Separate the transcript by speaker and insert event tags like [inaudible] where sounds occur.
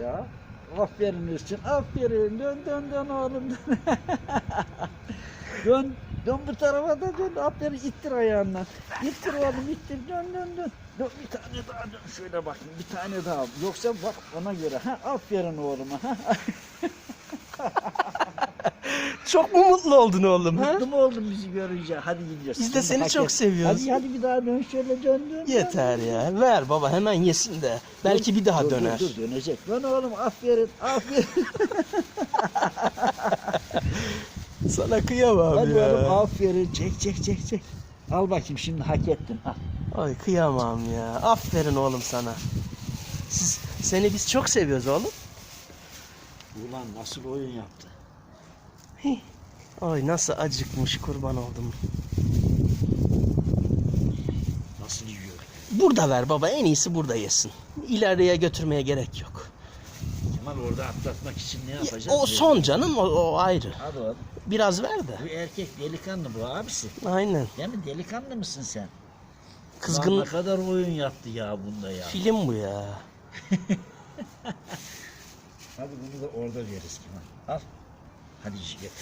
Speaker 1: Ya aferin için aferin dön dön dön oğlum dön. [laughs] dön dön bu tarafa da dön aferin ittir ayağından. İttir oğlum ittir dön dön dön. Dön bir tane daha dön şöyle bakayım bir tane daha. Yoksa bak ona göre ha aferin oğluma. [laughs]
Speaker 2: Çok mu mutlu oldun oğlum ha?
Speaker 1: Mutlu mu oldun bizi görünce? Hadi gidiyoruz.
Speaker 2: Biz de seni
Speaker 1: hak
Speaker 2: çok seviyoruz.
Speaker 1: Hadi hadi bir daha dön şöyle dön dön.
Speaker 2: Yeter ya. Ver baba hemen yesin de. Belki bir daha
Speaker 1: Dur, dur,
Speaker 2: döner.
Speaker 1: Dur, dönecek. Dön oğlum aferin aferin. [laughs]
Speaker 2: Sana kıyamam
Speaker 1: Hadi
Speaker 2: ya.
Speaker 1: oğlum aferin çek çek çek çek. Al bakayım şimdi hak ettin. Al.
Speaker 2: Ay kıyamam ya. Aferin oğlum sana. Siz, seni biz çok seviyoruz oğlum.
Speaker 1: Ulan nasıl oyun yaptı.
Speaker 2: Ay nasıl acıkmış kurban oldum.
Speaker 1: Nasıl yiyor.
Speaker 2: Burada ver baba en iyisi burada yesin. İleriye götürmeye gerek yok.
Speaker 1: Kemal orada atlatmak için ne
Speaker 2: Ya,
Speaker 1: yapacağız?
Speaker 2: o son canım o, o ayrı.
Speaker 1: Hadi oğlum.
Speaker 2: Biraz ver de.
Speaker 1: Bu erkek delikanlı bu abisi.
Speaker 2: Aynen.
Speaker 1: Değil mi? Delikanlı mısın sen?
Speaker 2: Kızgın
Speaker 1: ne kadar oyun yaptı ya bunda ya.
Speaker 2: film bu ya. [laughs]
Speaker 1: Hadi bunu da orada veririz Kemal. Al. Hadi git.